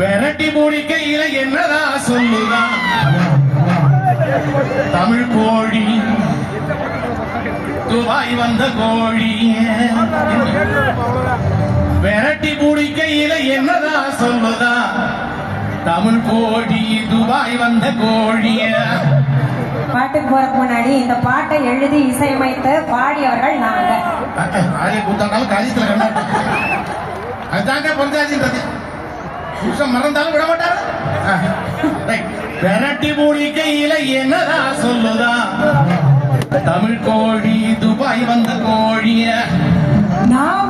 விரட்டி முடிக்கையில என்னதா சொல்லுதா? தமிழ் கோழி. துபாய் வந்த கோழி. விரட்டி முடிக்கையில என்னதா சொல்லுதா? தமிழ் கோழி துபாய் வந்த கோழிய பாட்டுக்கு போறதுக்கு முன்னாடி இந்த பாட்டை எழுதி இசையமைத்து பாடியவர்கள் நாங்க. ஆரிய கூத்தாண்டாலும் அதுதாங்க பஞ்சாயத்து புருஷன் மறந்தாலும் விட மாட்டாரு. விரட்டி மூலிகையில என்னதா சொல்லுதா? தமிழ் கோழி துபாய் வந்த கோழிய. நான்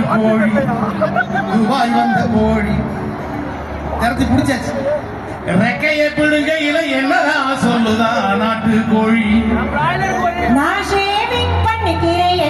நாட்டு கோழி துபாய் வந்த கோழி திறத்தி பிடிச்சாச்சு ரெக்கைய பிடுங்கையில என்னதான் சொல்லுதா நாட்டு கோழி நான் ஷேவிங் பண்ணிக்கிறேன்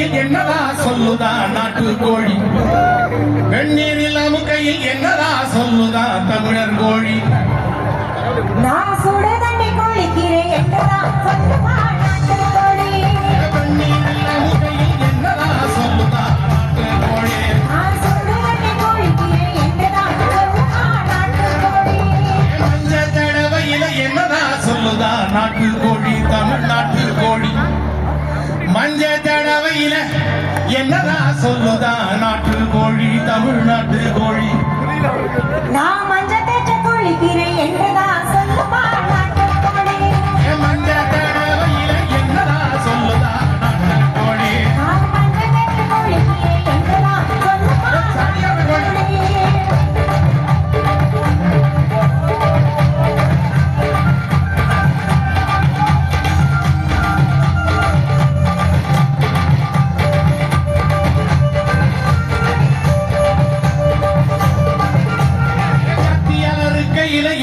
அமுக்கையில் என்னதா சொல்லுதா நாட்டு கோழி? வெந்நீரில் அமுக்கையில் என்னதா சொல்லுதா தமிழர் கோழி? நான் சுடு தண்ணி சொல்லுமா நாட்டு கோழி? வெந்நீரில் அமுக்கையில் என்னதா சொல்லுதா நாட்டு கோழி? நான் சுடு தண்ணி குளிக்கிறேன் என்றுதான் சொல்லுமா நாட்டு கோழி? மஞ்ச தடவையில என்னதா சொல்லுதா நாட்டு கோழி தமிழ்நாட்டு கோழி? மஞ்ச தடவையில என்னதா சொல்லுதா? நாட்டு கோழி தமிழ்நாட்டு கோழி நான் மஞ்சள் தேற்ற குளிக்கிறேன் என்றுதான்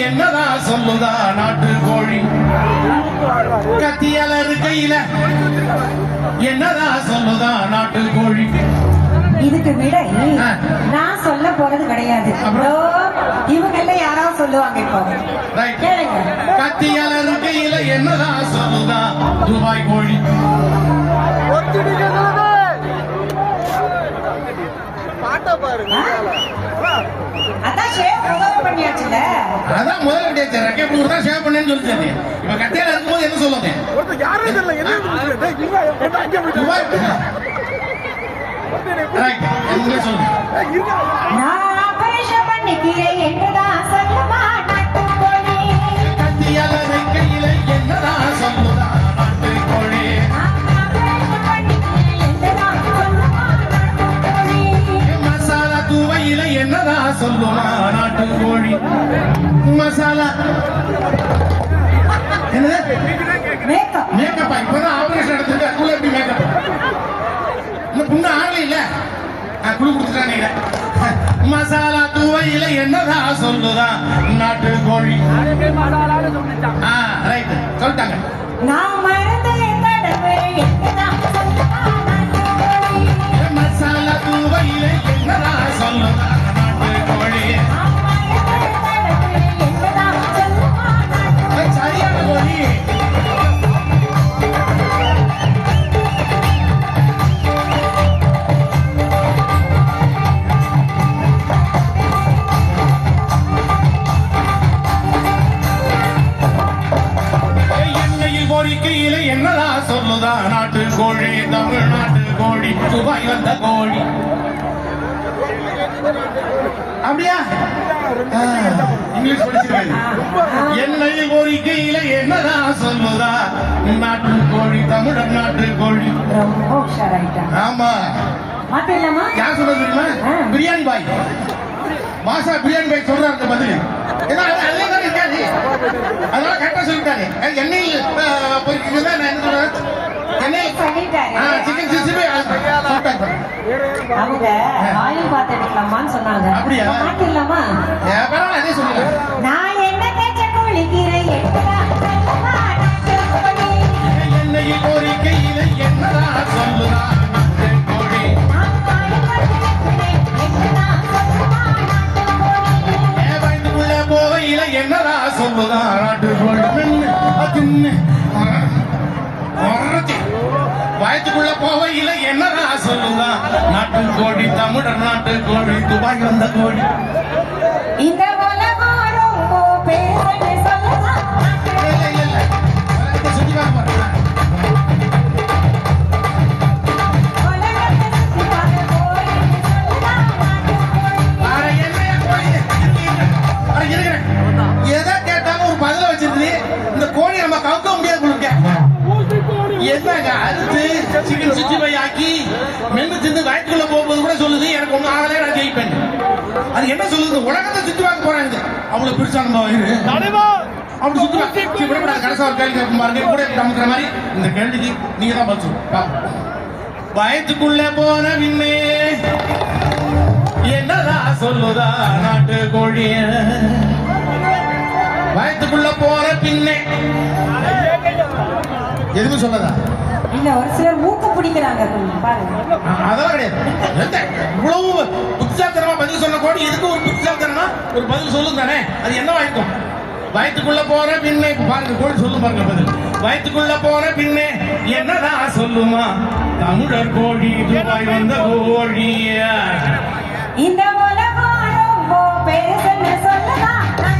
என்னதா சொல்லுதா நாட்டு கோழி? கத்தியால இருக்கையில என்னதா சொல்லுதா நாட்டு கோழி? இதுக்கு விடை. நான் சொல்ல போறது கிடையாது? இவங்க எல்லாம் யாராவது சொல்லுவாங்க இப்போ. கத்தியால இருக்கையில என்னதா சொல்லுதா துபாய் கோழி? பாட்டை பாருங்க. அதான் ஷேவ் முதல்ல பண்ணியாச்சுல அதான் முதல்ல டேச்சு ரெக்கை புடுங்க தான் ஷேவ் பண்ணேன்னு சொல்லிச்சு இப்ப கத்தியால இருக்கும்போது என்ன சொல்லுது ஒருத்தர் யாரும் தெரியல. என்ன சொல்லுங்க? டேய், இருடா, என் friend அங்கே போயிட்டு துபாய் ஒருத்தர் எப்படி- ரைட் என்ன சொல்லுங்க டேய், இருடா. நான் ஆபரேஷன் பண்ணிக்கிறேன் என்றுதான் மசாலா. என்னது? மேக்கப் மேக்கப்பா இப்பதான் ஆபரேஷன் நடந்திருக்கு அதுக்குள்ள எப்படி மேக்கப் இன்னும் புண்ணு ஆகல இல்ல? குழு கொடுத்துட்டாங்க மசாலா துவையில என்னதா சொல்லுதா? நாட்டு கோழி ரைட் சொல்லிட்டாங்க. நான் பொறிக்கையில என்னதா சொல்லுதா? நாட்டு கோழி தமிழ்நாட்டு கோழி துபாய் வந்த கோழி. அப்படியா? இங்கிலீஷ் படிச்சிருக்கேன் பொறிக்கையில என்னதா சொல்லுதா? நாட்டு கோழி. தமிழர் நாட்டு கோழி ஆமா யார் தெரியுமா? ஆ. பிரியாணி பாய். மாசா பிரியாணி பாய் சொல்றாரு பதில் ஏன்னா அதனால கரெக்டா சொல்லிட்டாரு. பொரிக்கிறதுல நான் என்ன சொல்றேன் சிக்கன் சிக்ஸ்டி அவங்க ஆயில் பாத்து எடுக்கலாமான்னு சொன்னாங்க. அப்படியா? மாத்திரலாமா பரவாயில்ல அதே சொல்லுங்க. நான் என்ன தேய்ச்ச குளிக்கிறேன்? எட்டுடா, நல்லவா, நாட்டுக்கோழி. எண்ணெயில் பொரிக்கையில என்னடா சொல்லுதா? கோழி கோழி தமிழர் நாட்டு கோழி துபாய் வந்த கோழி இந்த சொல்லுது உலகத்தை சுத்தி பார்க்க போறாங்க. நம்ம வயிறு அப்படி சுத்தி பார்க்க விடக்கூடாது கடைசா ஒரு கேள்வி கேட்கும் பாருங்க. கூட நமக்குற மாதிரி இந்த கேள்விக்கு நீங்க தான் பதில். வயத்துக்குள்ள போன பின்னே என்னடா சொல்லுதா நாட்டு கோழிய வயத்துக்குள்ள போற பின்னே. எதுவும் சொல்லதா இல்ல ஒரு சிலர் மூக்கு பிடிக்கிறாங்க. கொஞ்சம் பாருங்க அ- அதெல்லாம் கிடையாது. இவ்வளவு புத்திசாலித்தனமா பதில் சொன்ன கூட இதுக்கு ஒரு புத்திசாலித்தனமா ஒரு பதில் சொல்லும் தானே? அது என்ன வாய்க்கும் வயத்துக்குள்ள போற பின்னே பாருங்க கூட சொல்லு பாருங்க பதில். வயத்துக்குள்ள போற பின்னே என்னதான் சொல்லுமா? தமிழர் கோழி துபாய் வந்த கோழியா? இந்த உலகம் ரொம்ப